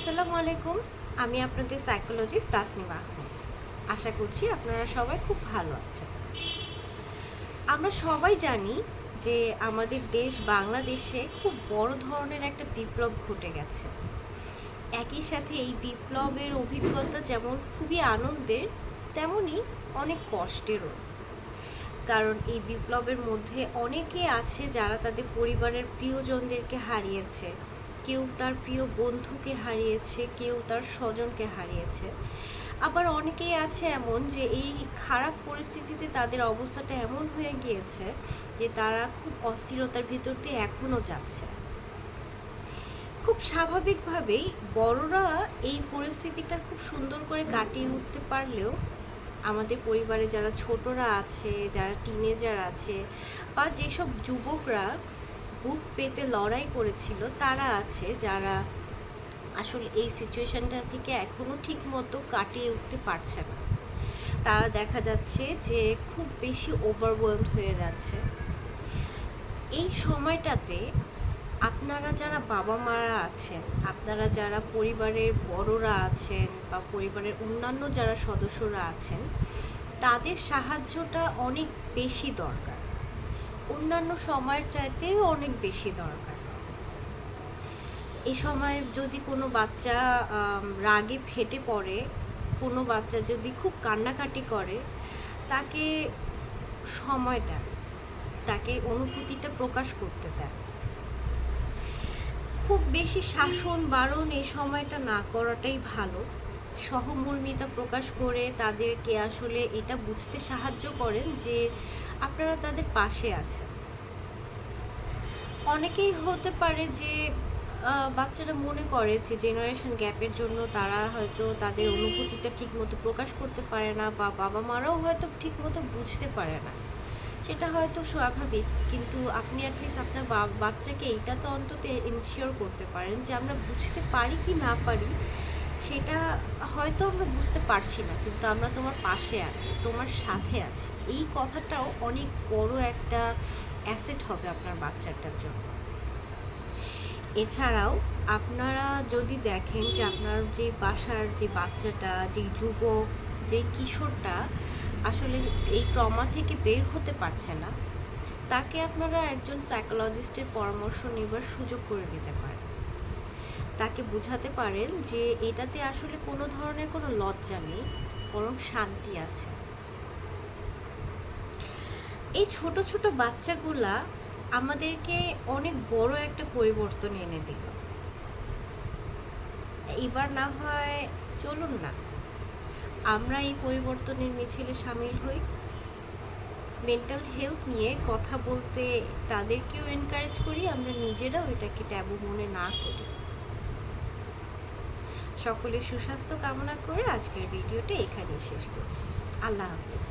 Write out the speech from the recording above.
আসসালামু আলাইকুম। আমি আপনাদের সাইকোলজিস্ট তাসনিমা আশা করছি আপনারা সবাই খুব ভালো আছেন। আমরা সবাই জানি যে আমাদের দেশ বাংলাদেশে খুব বড় ধরনের একটা বিপ্লব ঘটে গেছে। একই সাথে এই বিপ্লবের অভিজ্ঞতা যেমন খুবই আনন্দের তেমনই অনেক কষ্টেরও। কারণ এই বিপ্লবের মধ্যে অনেকে আছে যারা তাদের পরিবারের প্রিয়জনদেরকে হারিয়েছে কেউ তার প্রিয় বন্ধুকে হারিয়েছে, কেউ তার স্বজনকে হারিয়েছে। আবার অনেকেই আছে এমন যে এই খারাপ পরিস্থিতিতে তাদের অবস্থাটা এমন হয়ে গিয়েছে যে তারা খুব অস্থিরতার ভিতর দিয়ে এখনও যাচ্ছে। খুব স্বাভাবিকভাবেই বড়রা এই পরিস্থিতিটা খুব সুন্দর করে কাটিয়ে উঠতে পারলেও আমাদের পরিবারে যারা ছোটরা আছে, যারা টিনেজার আছে বা যেসব যুবকরা বুক পেতে লড়াই করেছিল, তারা আছে যারা আসলে এই সিচুয়েশনটা থেকে এখনও ঠিক মতো কাটিয়ে উঠতে পারছে না। তারা দেখা যাচ্ছে যে খুব বেশি ওভারওয়েলড হয়ে যাচ্ছে। এই সময়টাতে আপনারা যারা বাবা মারা আছেন, আপনারা যারা পরিবারের বড়রা আছেন বা পরিবারের অন্যান্য যারা সদস্যরা আছেন, তাদের সাহায্যটা অনেক বেশি দরকার। অন্যান্য সময়ের চাইতে অনেক বেশি দরকার। এই সময় যদি কোনো বাচ্চা রাগে ফেটে পড়ে, কোনো বাচ্চা যদি খুব কান্নাকাটি করে, তাকে সময় দেন। তাকে অনুভূতিটা প্রকাশ করতে দেন। খুব বেশি শাসন বারণ এই সময়টা না করাটাই ভালো। সহমর্মিতা প্রকাশ করে তাদেরকে আসলে এটা বুঝতে সাহায্য করেন যে আপনারা তাদের পাশে আছেন। অনেকেই হতে পারে যে বাচ্চারা মনে করে যে জেনারেশন গ্যাপের জন্য তারা হয়তো তাদের অনুভূতিটা ঠিকমতো প্রকাশ করতে পারে না বা বাবা মারাও হয়তো ঠিকমতো বুঝতে পারে না। সেটা হয়তো স্বাভাবিক, কিন্তু আপনি অ্যাটলিস্ট আপনার বাচ্চাকে এইটা তো অন্তত ইনশিওর করতে পারেন যে আমরা বুঝতে পারি কি না পারি সেটা হয়তো আমরা বুঝতে পারছি না, কিন্তু আমরা তোমার পাশে আছি, তোমার সাথে আছি। এই কথাটাও অনেক বড় একটা অ্যাসেট হবে আপনার বাচ্চাটার জন্য। এছাড়াও আপনারা যদি দেখেন যে আপনার যে বাসার যে বাচ্চাটা, যে যুবক, যে কিশোরটা আসলে এই ট্রমা থেকে বের হতে পারছে না, তাকে আপনারা একজন সাইকোলজিস্টের পরামর্শ নেবার সুযোগ করে দিতে পারেন। তাকে বোঝাতে পারেন যে এটাতে আসলে কোনো ধরনের কোনো লজ্জা নেই, বরং শান্তি আছে। এই ছোট ছোট বাচ্চাগুলা আমাদেরকে অনেক বড় একটা পরিবর্তন এনে দিল। এবার না হয় চলুন না। আমরা এই পরিবর্তনের মিছিলে সামিল হই। মেন্টাল হেলথ নিয়ে কথা বলতে তাদেরকেও এনকারেজ করি, আমরা নিজেরাও এটাকে ট্যাবু মনে না করি। সকলের সুস্বাস্থ্য কামনা করে আজকের ভিডিওটা এখানেই শেষ করছি। আল্লাহ হাফিজ।